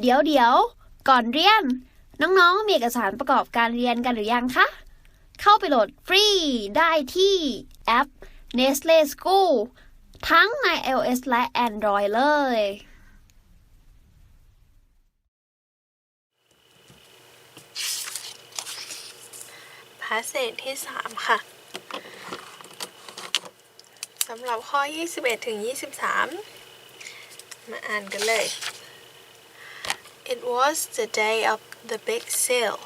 เดี๋ยวเดี๋ยว ก่อนเรียน น้องๆ มีเอกสารประกอบการเรียนกันหรือยังคะ เข้าไปโหลดฟรีได้ที่แอป Nestle School ทั้งใน iOS และ Android เลย พาเศษที่ 3 ค่ะสำหรับข้อ 21ถึง23 มาอ่านกันเลย It was the day of the big sale.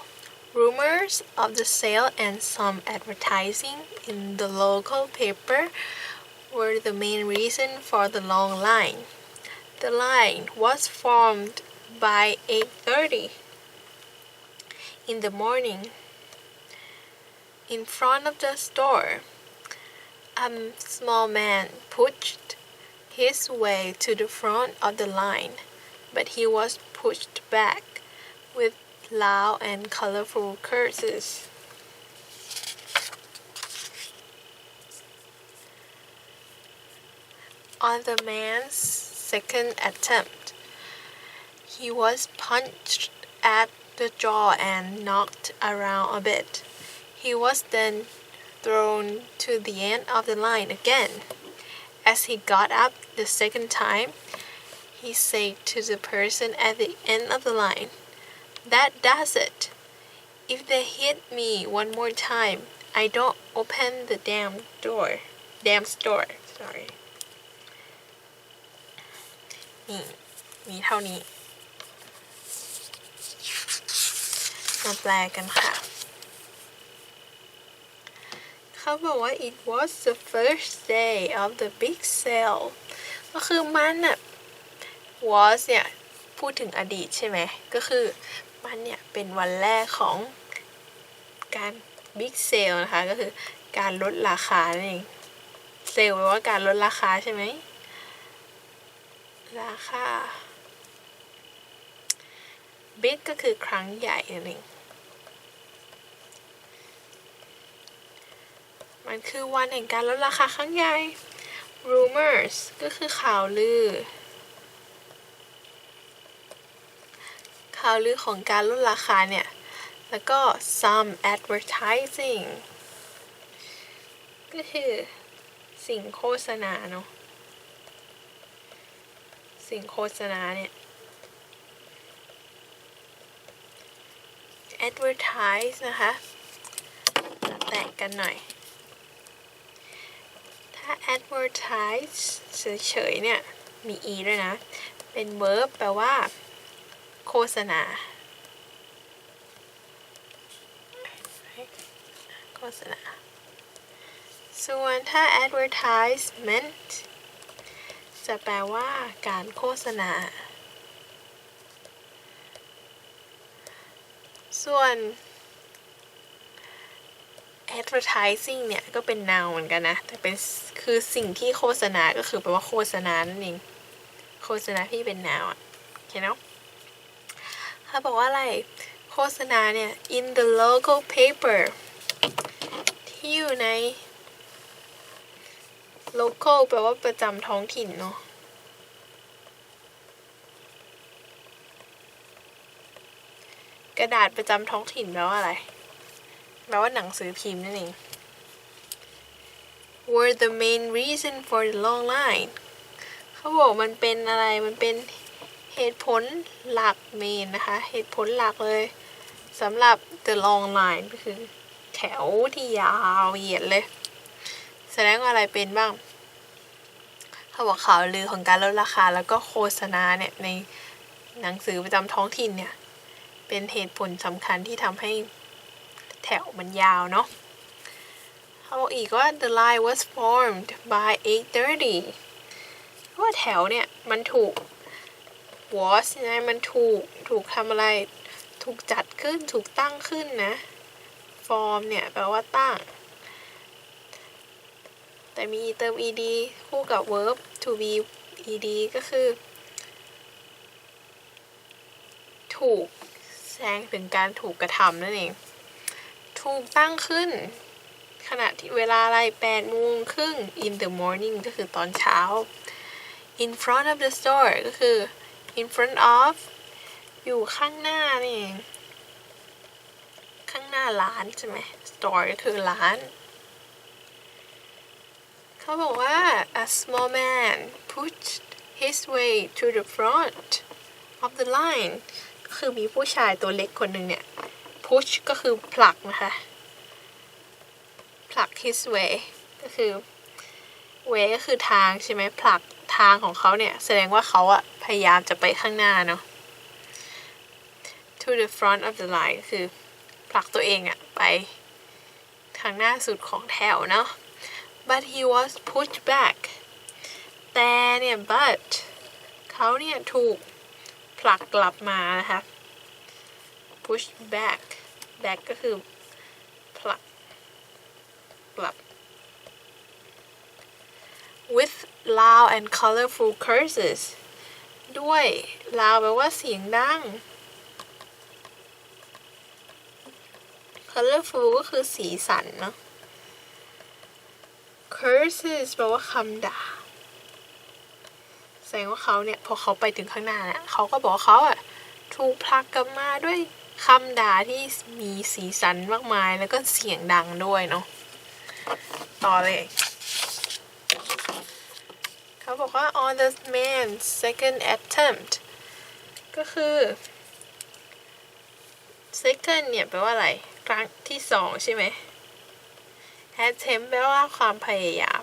Rumors of the sale and some advertising in the local paper were the main reason for the long line. The line was formed by 8:30 in the morning in front of the store. A small man pushed his way to the front of the line, but he was pushed back with loud and colorful curses. On the man's second attempt, he was punched at the jaw and knocked around a bit. He was then thrown to the end of the line again. As he got up the second time, he said to the person at the end of the line, That does it. If they hit me one more time, I don't open the damn door. Damn store. Sorry. นี่ มีเท่านี้ มาแปลกันค่ะ เขาบอกว่า it was the first day of the big sale ก็คือมันน่ะ was เนี่ย พูดถึงอดีตใช่ไหม ก็คือมันเนี่ย เป็นวันแรกของการ big sale นะคะ ก็คือการลดราคานั่นเองเซลแปลว่าการลดราคาใช่ไหมราคา big ก็คือครั้งใหญ่นั่นเองมันคือวันแห่งการลดราคาครั้งใหญ่ rumors ก็คือข่าวลือ ข่าวลือของการลดราคาเนี่ย แล้วก็ some advertising ก็คือสิ่งโฆษณาเนาะ สิ่งโฆษณาเนี่ย advertise นะคะแตะกันหน่อย ถ้า advertise เฉยๆเนี่ย มี e ด้วยนะ เป็น verb แปลว่า โฆษณา โฆษณา ส่วนถ้า advertisement จะแปลว่าการโฆษณา ส่วน advertising เนี่ย ก็เป็น noun เหมือนกันนะ แต่เป็น คือสิ่งที่โฆษณา ก็คือแปลว่าโฆษณานั่นเอง โฆษณาที่เป็น noun อะโอเคเนาะ เขาบอกว่าอะไรโฆษณาเนี่ย in the local paper ที่อยู่ใน local แปลว่าประจำท้องถิ่นเนาะกระดาษประจำท้องถิ่นแปลว่าอะไร แปลว่าหนังสือพิมพ์นั่นเอง were the main reason for the long line เขาบอกมันเป็นอะไร มันเป็น เหตุผลหลักเมนนะคะ เหตุผลหลักเลยสำหรับ the long line ก็คือ แถวที่ยาวเหยียดเลย แสดงว่าอะไรเป็นบ้างเขาบอกข่าวลือของการลดราคาแล้วก็โฆษณาเนี่ย ในหนังสือประจำท้องถิ่นเนี่ย เป็นเหตุผลสำคัญที่ทำให้แถวมันยาวเนาะเขาบอกอีกว่า the line was formed by 8:30ว่าแถวเนี่ย มันถูก was ไงมันถูกถูกทำอะไร ถูกจัดขึ้นถูกตั้งขึ้นนะ form เนี่ยแปลว่าตั้ง แต่มีเติม ed คู่กับ verb to be ed ก็คือ ถูกแสดงถึงการถูกกระทำนั่นเอง ถูกตั้งขึ้น ขณะที่เวลาอะไร8โมงครึ่ง in the morning ก็คือตอนเช้า in front of the store ก็คือ in front of อยู่ข้างหน้านี่เองข้างหน้าร้านใช่ไหม store ก็คือร้าน เขาบอกว่า a small man pushed his way to the front of the line ก็คือมีผู้ชายตัวเล็กคนหนึ่งเนี่ย push ก็คือผลักนะคะ ผลัก his way ก็คือ way ก็คือทางใช่ไหมผลัก ทางของเขาเนี่ย แสดงว่าเขาอะพยายามจะไปข้างหน้าเนาะ to the front of the line คือผลักตัวเองอะไปทางหน้าสุดของแถวเนาะ but he was pushed back แต่เนี่ย but เขาเนี่ย ถูกผลักกลับมานะคะ push back back ก็คือผลักกลับ with loud and colorful curses ด้วย loud แปลว่าเสียงดัง colorful ก็คือสีสันเนาะ curses แปลว่าคำด่า แสดงว่าเขาเนี่ย พอเขาไปถึงข้างหน้าเนี่ยเขาก็บอกเขาอะถูกผลักกลับมาด้วยคำด่าที่มีสีสันมากมายแล้วก็เสียงดังด้วยเนาะ ต่อเลย เขาบอกว่า on the man's second attempt ก็คือ second เนี่ยแปลว่าอะไร ครั้งที่สองใช่ไหม attempt แปลว่าความพยายาม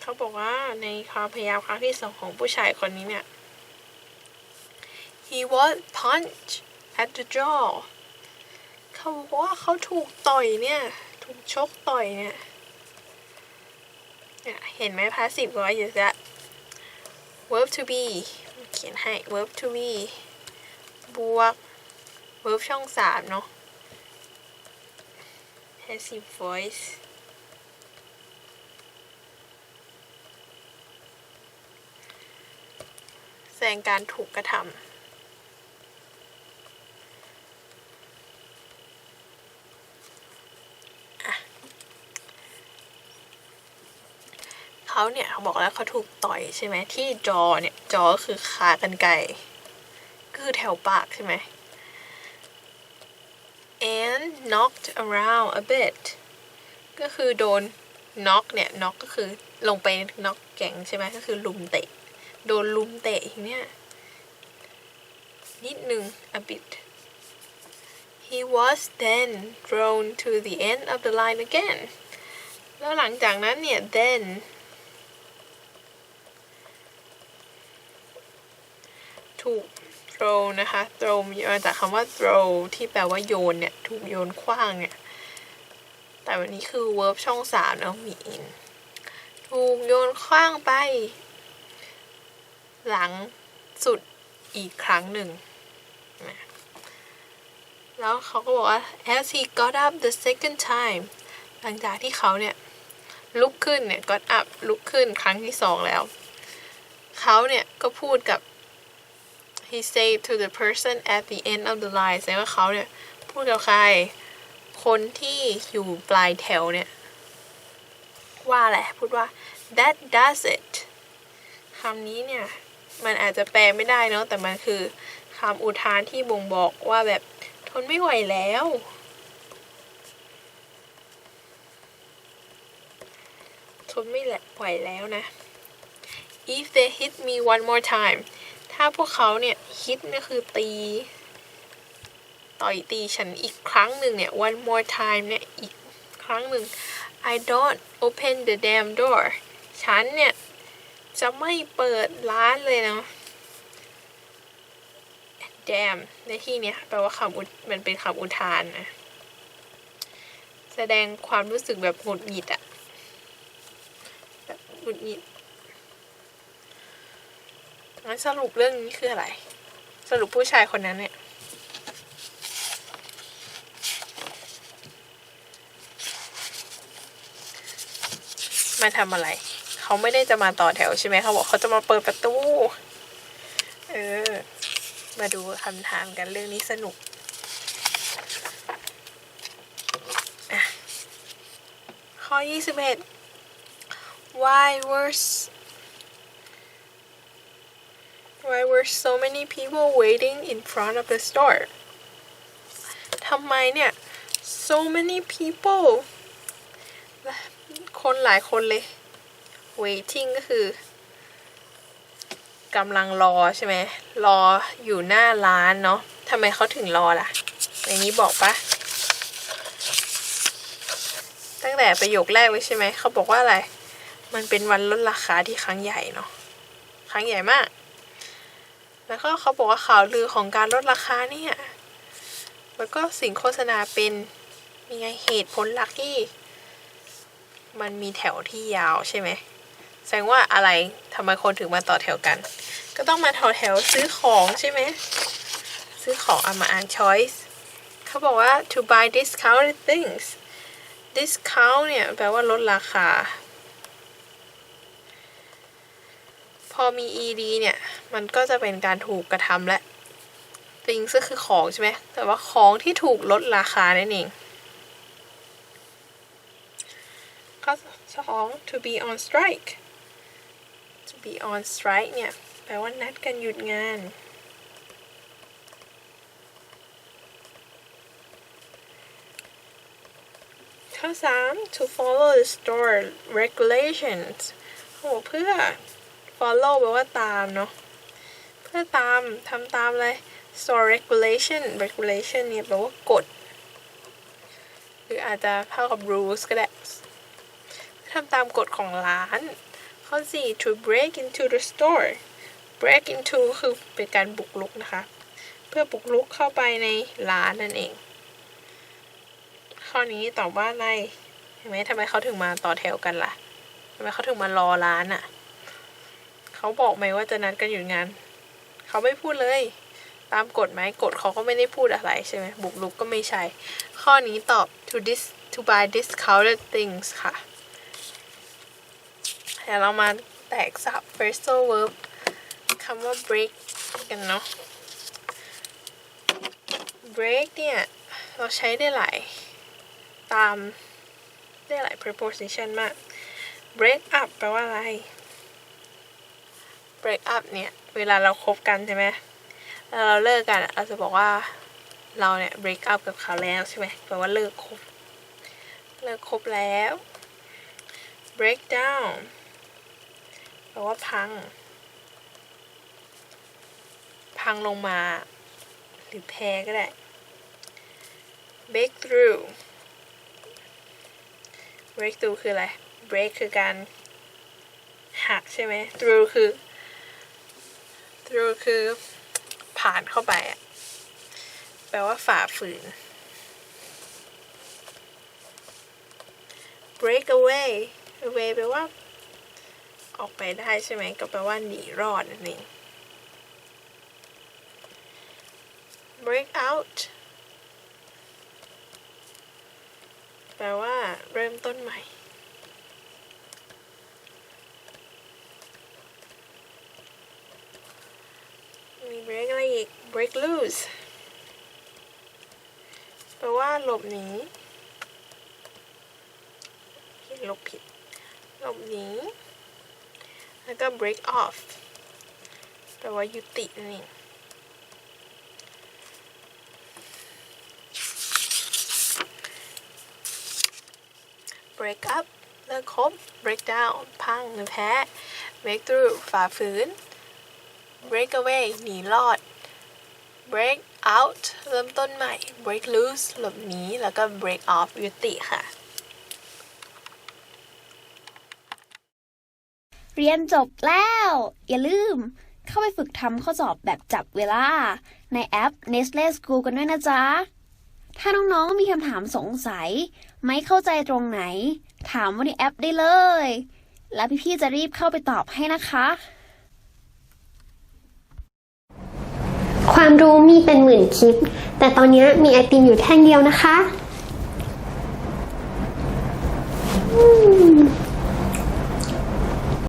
เขาบอกว่าในความพยายามครั้งที่สองของผู้ชายคนนี้เนี่ย he was punched at the jaw เขาบอกว่าเขาถูกต่อยเนี่ย ถูกชกต่อยเนี่ยเนี่ยเห็นไหม passive voice อยู่จะ verb to be เขียนให้ verb to be บวก verb ช่องสามเนาะ passive voice แสดงการถูกกระทำ เขาเนี่ยเขาบอกแล้วเขาถูกต่อยใช่ไหมที่จอเนี่ยจอก็คือขากันไกรก็คือแถวปากใช่ไหม and knocked around a bit ก็คือโดน knock เนี่ย knock ก็คือลงไป knock แก่งใช่ไหมก็คือลุมเตะ โดนลุมเตะอย่างเนี้ยนิดนึง a bit he was then thrown to the end of the line again แล้วหลังจากนั้นเนี่ย then ถูก throw นะคะ throw มาจากคำว่า throw ที่แปลว่าโยนเนี่ย ถูกโยนขว้างเนี่ย แต่วันนี้คือ verb ช่องสามเนาะมี in ถูกโยนขว้างไป หลังสุดอีกครั้งหนึ่ง แล้วเขาก็บอกว่า as he got up the second time หลังจากที่เขาเนี่ย ลุกขึ้นเนี่ย got up ลุกขึ้นครั้งที่สองแล้ว เขาเนี่ย ก็พูดกับ he said to the person at the end of the line แสดงว่าเขาเนี่ยพูดกับใคร คนที่อยู่ปลายแถวเนี่ย ว่าอะไรพูดว่า that does it คำนี้เนี่ย มันอาจจะแปลไม่ได้เนาะแต่มันคือคำอุทานที่บ่งบอกว่าแบบทนไม่ไหวแล้ว ทนไม่ไหวแล้วนะ if they hit me one more time ถ้าพวกเขาเนี่ย hit เนี่ยคือตี ต่อยตีฉันอีกครั้งหนึ่งเนี่ย one more time เนี่ย อีกครั้งหนึ่ง I don't open the damn door ฉันเนี่ย จะไม่เปิดร้านเลยนะ damn ในที่เนี้ยแปลว่าคำอุมันเป็นคำอุทานนะ แสดงความรู้สึกแบบหงุดหงิดอะแบบหงุดหงิด งั้นสรุปเรื่องนี้คืออะไร สรุปผู้ชายคนนั้นเนี่ย มาทำอะไร เขาไม่ได้จะมาต่อแถวใช่ไหมเขาบอกเขาจะมาเปิดประตู เออ มาดูคำถามกันเรื่องนี้สนุกอะข้อ 21 why was Why were so many people waiting in front of the store ทำไมเนี่ย so many people คนหลายคนเลย waiting ก็คือกำลังรอใช่ไหมรออยู่หน้าร้านเนาะทำไมเขาถึงรอล่ะในนี้บอกปะตั้งแต่ประโยคแรกเลยใช่ไหมเขาบอกว่าอะไร มันเป็นวันลดราคาที่ครั้งใหญ่เนาะครั้งใหญ่มาก แล้วก็เขาบอกว่าข่าวลือของการลดราคาเนี่ย แล้วก็สิ่งโฆษณาเป็นมีไงเหตุผลหลักที่ มันมีแถวที่ยาวใช่ไหมแสดงว่าอะไรทำไมคนถึงมาต่อแถวกัน ก็ต้องมาต่อแถวซื้อของใช่ไหมซื้อของเอามาอ่าน choice เขาบอกว่า to buy discounted things discount เนี่ย แปลว่าลดราคา พอมี ed เนี่ย มันก็จะเป็นการถูกกระทำและ things ก็คือของใช่ไหมแต่ว่าของที่ถูกลดราคานั่นเองข้อสอง to be on strike to be on strike เนี่ย แปลว่านัดกันหยุดงาน ข้อสาม to follow the store regulations โอ้เพื่อ follow แปลว่าตามเนาะ เพื่อตามทำตามเลย store regulation regulation เนี่ยแปลว่ากฎ หรืออาจจะเท่ากับ rules ก็ได้ทำตามกฎของร้าน ข้อ 4 to break into the store break into คือเป็นการบุกรุกนะคะ เพื่อบุกรุกเข้าไปในร้านนั่นเอง ข้อนี้ตอบว่าอะไรเห็นไหมทำไมเขาถึงมาต่อแถวกันล่ะทำไมเขาถึงมารอร้านอะ่ะ เขาบอกไหมว่าจะนัดกันหยุดงาน เขาไม่พูดเลย ตามกฎไหมกฎเขาก็ไม่ได้พูดอะไรใช่ไหมบุกรุกก็ไม่ใช่ ข้อนี้ตอบ to dis to buy discounted things ค่ะเดี๋ยวเรามาแตกสับ phrasal verb คำว่า break กันเนาะ break เนี่ย เราใช้ได้หลายตามได้หลาย preposition มาก break up แปลว่าอะไร break up เนี่ย เวลาเราคบกันใช่ไหมแล้วเราเลิกกันเราจะบอกว่าเราเนี่ย break up กับเขาแล้วใช่ไหมแปลว่าเลิกคบ เลิกคบแล้ว break down แปลว่าพัง พังลงมา หรือแพ้ก็ได้ break through break through คืออะไร break คือการหักใช่ไหม through คือ through คือผ่านเข้าไปอะแปลว่าฝ่าฝืน break away away แปลว่า ออกไปได้ใช่ไหมก็แปลว่าหนีรอดนั่นเอง break out แปลว่าเริ่มต้นใหม่ break อะไรอีก break loose แปลว่าหลบหนีเขียนลบผิด หลบหนี แล้วก็ break off แปลว่ายุตินั่นเอง break up เลิกคบ break down พังหรือแพ้ break through ฝ่าฝืน break away หนีรอด break out เริ่มต้นใหม่ break loose หลบหนีแล้วก็ break off ยุติค่ะ เรียนจบแล้ว อย่าลืมเข้าไปฝึกทำข้อสอบแบบจับเวลา ในแอป Nestle School กันด้วยนะจ๊ะ ถ้าน้องๆ มีคำถามสงสัย ไม่เข้าใจตรงไหน ถามว่าในแอปได้เลย แล้วพี่ๆ จะรีบเข้าไปตอบให้นะคะ ความรู้มีเป็นหมื่นคลิป แต่ตอนนี้มีไอติมอยู่แท่งเดียวนะคะ